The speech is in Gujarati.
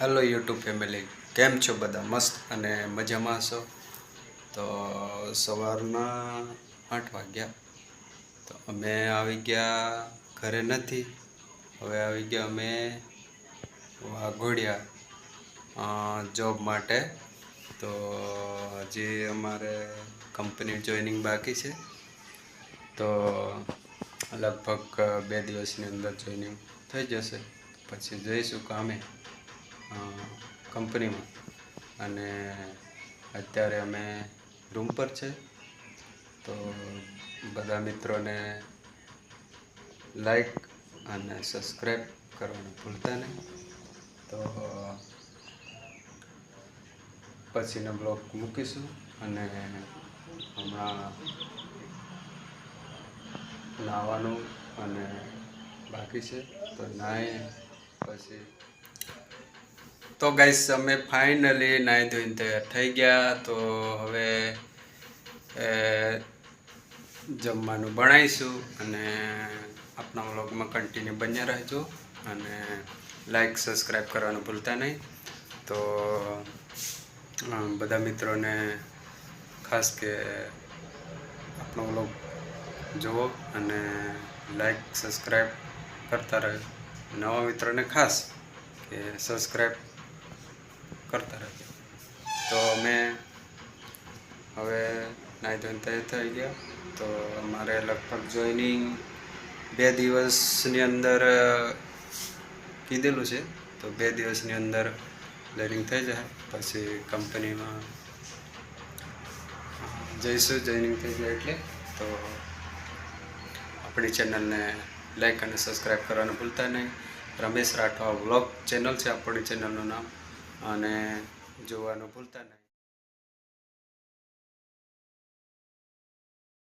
હેલો યુટ્યુબ ફેમિલી કેમ છો બધા? મસ્ત અને મજામાં છો? તો સવારના આઠ વાગ્યા. તો અમે આવી ગયા ઘરે નથી. હવે આવી ગયા અમે વાઘોડિયા જોબ માટે. તો હજી અમારે કંપની જોઈનિંગ બાકી છે. તો લગભગ બે દિવસની અંદર જોઈનિંગ થઈ જશે. પછી જઈશું કામે. કંપનીમાં. અને અત્યારે અમે રૂમ પર છે. તો બધા મિત્રોને લાઈક અને સબસ્ક્રાઈબ કરવાનું ભૂલતા નહીં. તો પછીનો બ્લોગ મૂકીશું અને હમણાં નાહવાનું અને બાકી છે. તો નાહી પછી તો ગાઈસ અમે ફાઇનલી નાહી ધોઈને તૈયાર થઈ ગયા. તો હવે જમવાનું બનાવીશું અને આપણા વ્લોગમાં કન્ટિન્યુ બન્યા રહેજો. અને લાઈક સબસ્ક્રાઈબ કરવાનું ભૂલતા નહીં. તો બધા મિત્રોને ખાસ કે આપણો વ્લોગ જુઓ અને લાઈક સબસ્ક્રાઈબ કરતા રહે નવા મિત્રોને ખાસ કે સબસ્ક્રાઈબ કરતા રહેજો. તો અમે હવે નાહી ધોઈને તૈયાર થઈ ગયા. તો અમારે લગભગ જોઈનિંગ બે દિવસની અંદર કીધેલું છે. તો બે દિવસની અંદર લર્નિંગ થઈ જાય. પછી કંપનીમાં જઈશું, જોઈનિંગ થઈ જાય એટલે. તો આપણી ચેનલને લાઈક અને સબસ્ક્રાઈબ કરવાનું ભૂલતા નહીં. રમેશ રાઠવા બ્લોગ ચેનલ છે. આપણી ચેનલનું નામ. અને જોવાનું ભૂલતા નહીં.